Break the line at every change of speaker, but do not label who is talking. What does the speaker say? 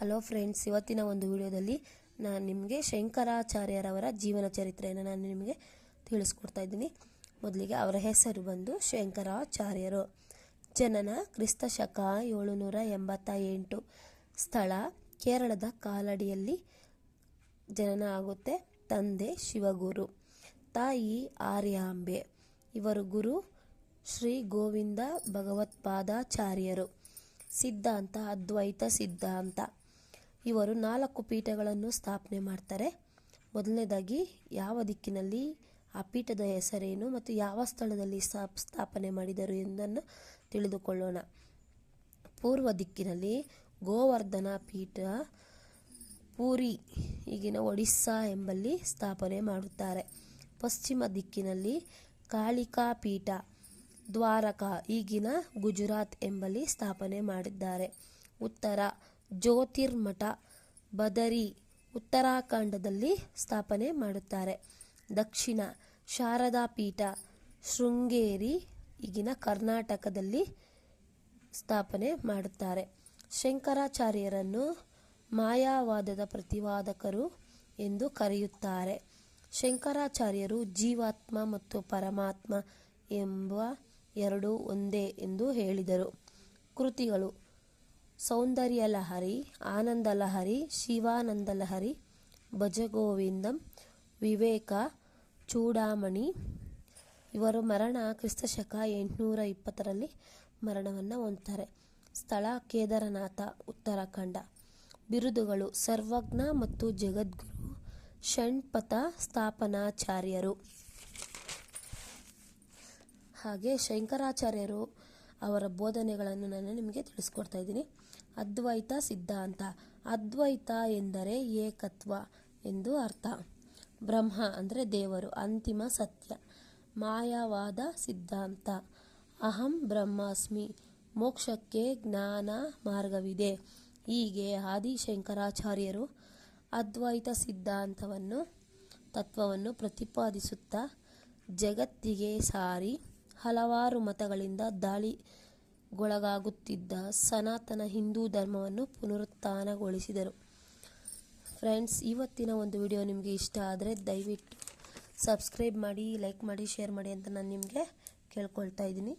Hello friends ಇವತ್ತಿನ ಒಂದು ವಿಡಿಯೋದಲ್ಲಿ ನಾನು ನಿಮಗೆ ಶಂಕರಾಚಾರ್ಯರವರ ಜೀವನ ಚರಿತ್ರೆಯನ್ನು ನಾನು ನಿಮಗೆ ತಿಳಿಸ್ಕೊಡ್ತಾ ಇದ್ದೀನಿ. ಮೊದಲಿಗೆ ಅವರ ಹೆಸರು ಬಂದು ಶಂಕರಾಚಾರ್ಯರು. ಜನನ ಕ್ರಿಸ್ತ ಶಕ ಏಳುನೂರ ಎಂಬತ್ತ ಎಂಟು ಸ್ಥಳ ಕೇರಳದ ಕಾಲಡಿಯಲ್ಲಿ ಜನನ ಆಗುತ್ತೆ. ತಂದೆ ಶಿವಗುರು. ತಾಯಿ ಆರ್ಯಾಂಬೆ. ಇವರು ಗುರು ಶ್ರೀ ಗೋವಿಂದ ಭಗವತ್ಪಾದಾಚಾರ್ಯರು. ಸಿದ್ಧಾಂತ, ಅದ್ವೈತ ಸಿದ್ಧಾಂತ. ಇವರು ನಾಲ್ಕು ಪೀಠಗಳನ್ನು ಸ್ಥಾಪನೆ ಮಾಡ್ತಾರೆ. ಮೊದಲನೇದಾಗಿ ಯಾವ ದಿಕ್ಕಿನಲ್ಲಿ ಆ ಪೀಠದ ಹೆಸರೇನು ಮತ್ತು ಯಾವ ಸ್ಥಳದಲ್ಲಿ ಸ್ಥಾಪ್ ಸ್ಥಾಪನೆ ಮಾಡಿದರು ಎಂದನ್ನು ತಿಳಿದುಕೊಳ್ಳೋಣ. ಪೂರ್ವ ದಿಕ್ಕಿನಲ್ಲಿ ಗೋವರ್ಧನ ಪೀಠ ಪೂರಿ, ಈಗಿನ ಒಡಿಸ್ಸಾ ಎಂಬಲ್ಲಿ ಸ್ಥಾಪನೆ ಮಾಡುತ್ತಾರೆ. ಪಶ್ಚಿಮ ದಿಕ್ಕಿನಲ್ಲಿ ಕಾಳಿಕಾ ಪೀಠ, ದ್ವಾರಕ, ಈಗಿನ ಗುಜರಾತ್ ಎಂಬಲ್ಲಿ ಸ್ಥಾಪನೆ ಮಾಡಿದ್ದಾರೆ. ಉತ್ತರ ಜ್ಯೋತಿರ್ಮಠ, ಬದರಿ ಉತ್ತರಾಖಂಡದಲ್ಲಿ ಸ್ಥಾಪನೆ ಮಾಡುತ್ತಾರೆ. ದಕ್ಷಿಣ ಶಾರದಾ ಪೀಠ ಶೃಂಗೇರಿ, ಈಗಿನ ಕರ್ನಾಟಕದಲ್ಲಿ ಸ್ಥಾಪನೆ ಮಾಡುತ್ತಾರೆ. ಶಂಕರಾಚಾರ್ಯರನ್ನು ಮಾಯಾವಾದದ ಪ್ರತಿವಾದಕರು ಎಂದು ಕರೆಯುತ್ತಾರೆ. ಶಂಕರಾಚಾರ್ಯರು ಜೀವಾತ್ಮ ಮತ್ತು ಪರಮಾತ್ಮ ಎಂಬ ಎರಡು ಒಂದೇ ಎಂದು ಹೇಳಿದರು. ಕೃತಿಗಳು ಸೌಂದರ್ಯ ಲಹರಿ ಆನಂದ ಲಹರಿ ಶಿವಾನಂದ ಲಹರಿ ಭಜಗೋವಿಂದಂ, ವಿವೇಕ, ಚೂಡಾಮಣಿ. ಇವರು ಮರಣ ಕ್ರಿಸ್ತಶಕ ಎಂಟುನೂರ ಇಪ್ಪತ್ತರಲ್ಲಿ ಮರಣವನ್ನು ಹೊಂದ್ತಾರೆ. ಸ್ಥಳ ಕೇದಾರನಾಥ, ಉತ್ತರಾಖಂಡ. ಬಿರುದುಗಳು ಸರ್ವಜ್ಞ ಮತ್ತು ಜಗದ್ಗುರು, ಷಣ್ಪಥ ಸ್ಥಾಪನಾಚಾರ್ಯರು. ಹಾಗೆ ಶಂಕರಾಚಾರ್ಯರು ಅವರ ಬೋಧನೆಗಳನ್ನು ನಾನು ನಿಮಗೆ ತಿಳಿಸ್ಕೊಡ್ತಾ ಇದ್ದೀನಿ. ಅದ್ವೈತ ಸಿದ್ಧಾಂತ ಅದ್ವೈತ ಎಂದರೆ ಏಕತ್ವ ಎಂದು ಅರ್ಥ. ಬ್ರಹ್ಮ ಅಂದರೆ ದೇವರು, ಅಂತಿಮ ಸತ್ಯ. ಮಾಯಾವಾದ ಸಿದ್ಧಾಂತ. ಅಹಂ ಬ್ರಹ್ಮಾಸ್ಮಿ. ಮೋಕ್ಷಕ್ಕೆ ಜ್ಞಾನ ಮಾರ್ಗವಿದೆ. ಹೀಗೆ ಆದಿಶಂಕರಾಚಾರ್ಯರು ಅದ್ವೈತ ಸಿದ್ಧಾಂತವನ್ನು, ತತ್ವವನ್ನು ಪ್ರತಿಪಾದಿಸುತ್ತಾ ಜಗತ್ತಿಗೆ ಸಾರಿ ಹಲವಾರು ಮತಗಳಿಂದ ದಾಳಿಗೊಳಗಾಗುತ್ತಿದ್ದ ಸನಾತನ ಹಿಂದೂ ಧರ್ಮವನ್ನು ಪುನರುತ್ಥಾನಗೊಳಿಸಿದರು. ಫ್ರೆಂಡ್ಸ್, ಇವತ್ತಿನ ಒಂದು ವಿಡಿಯೋ ನಿಮಗೆ ಇಷ್ಟ ಆದರೆ ದಯವಿಟ್ಟು ಸಬ್ಸ್ಕ್ರೈಬ್ ಮಾಡಿ, ಲೈಕ್ ಮಾಡಿ, ಶೇರ್ ಮಾಡಿ ಅಂತ ನಾನು ನಿಮಗೆ ಕೇಳ್ಕೊಳ್ತಾ ಇದ್ದೀನಿ.